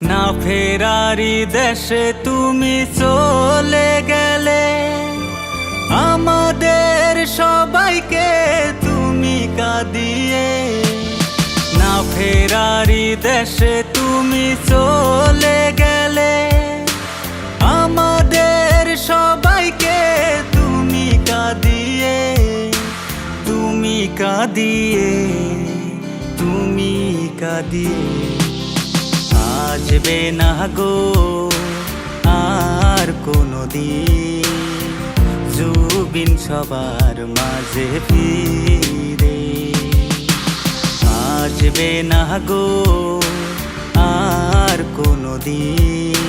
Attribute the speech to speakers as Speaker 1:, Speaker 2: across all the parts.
Speaker 1: না ফেরারি দেশে তুমি চলে গেলে, আমাদের সবাইকে তুমি কাঁদিয়ে। না ফেরারি দেশে তুমি চলে গেলে, আমাদের সবাইকে তুমি কাঁদিয়ে। তুমি কাঁদিয়ে তুমি কাঁদিয়ে। আসবে না গো, আর কোনো দিন জুবিন সবার মাঝে ফিরে আসবে না গো, আর কোনো দিন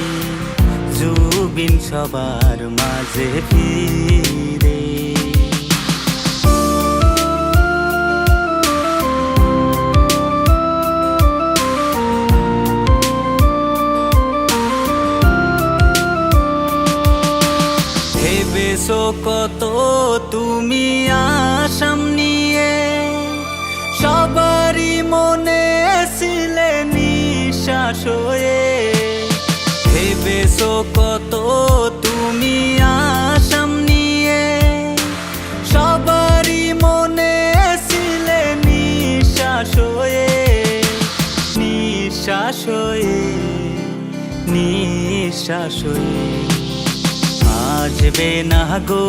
Speaker 1: জুবিন সবার মাঝে ফিরে ভেবেছো কত তুমি আসাম নিয়ে? সবারই মনে ছিলে নিঃশ্বাস হয়ে। ভেবেছো কত তুমি আসাম নিয়ে? সবারই মনে ছিলে নিঃশ্বাস হয়ে। নিঃশ্বাস হয়ে নিঃশ্বাস হয়ে। আসবে না গো।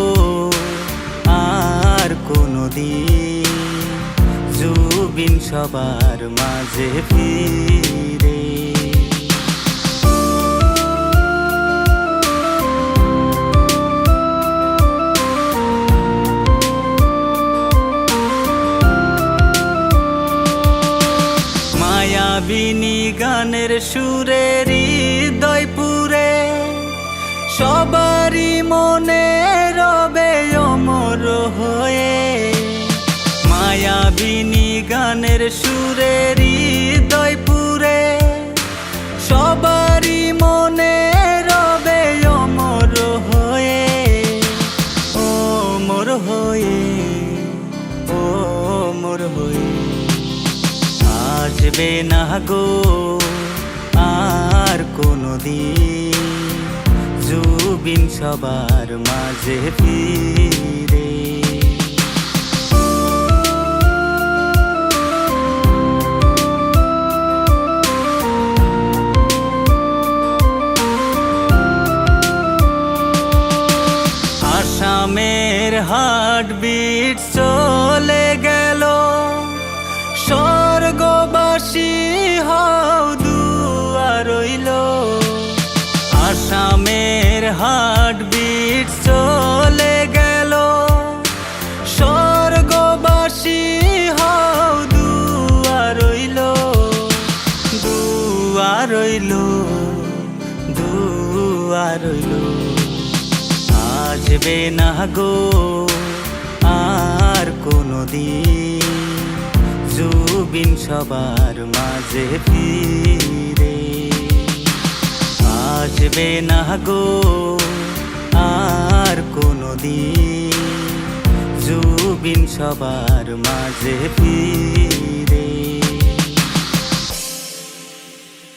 Speaker 1: আর কোনো দিন জুবিন সবার মাঝে ফিরে। মায়াবিনী গানের সুরে হৃদয় পুরে সবারই মনে রবে অমর হয়ে। মায়াবিনী গানের সুরে, হৃদয় পুরে। সবারই মনে রবে অমর হয়ে। ও মোর হয়ে, ও মোর হয়ে। আসবে না গো, আর কোনো দিন জুবিন সবার মাঝে ফিরে। আসামের হার্ট বিট চলে গেল স্বর্গবাসী হও দুয়ার রইল। আসামের হার্ট বিট চলে গেল। স্বর্গবাসী হও দুয়ার রইল দুয়ার রইল দুয়ার রইল। আসবে না গো আর কোনো দিন জুবিন সবার মাঝে ফিরে আসবে না গো আর কোনো দিন জুবিন সবার মাঝে ফিরে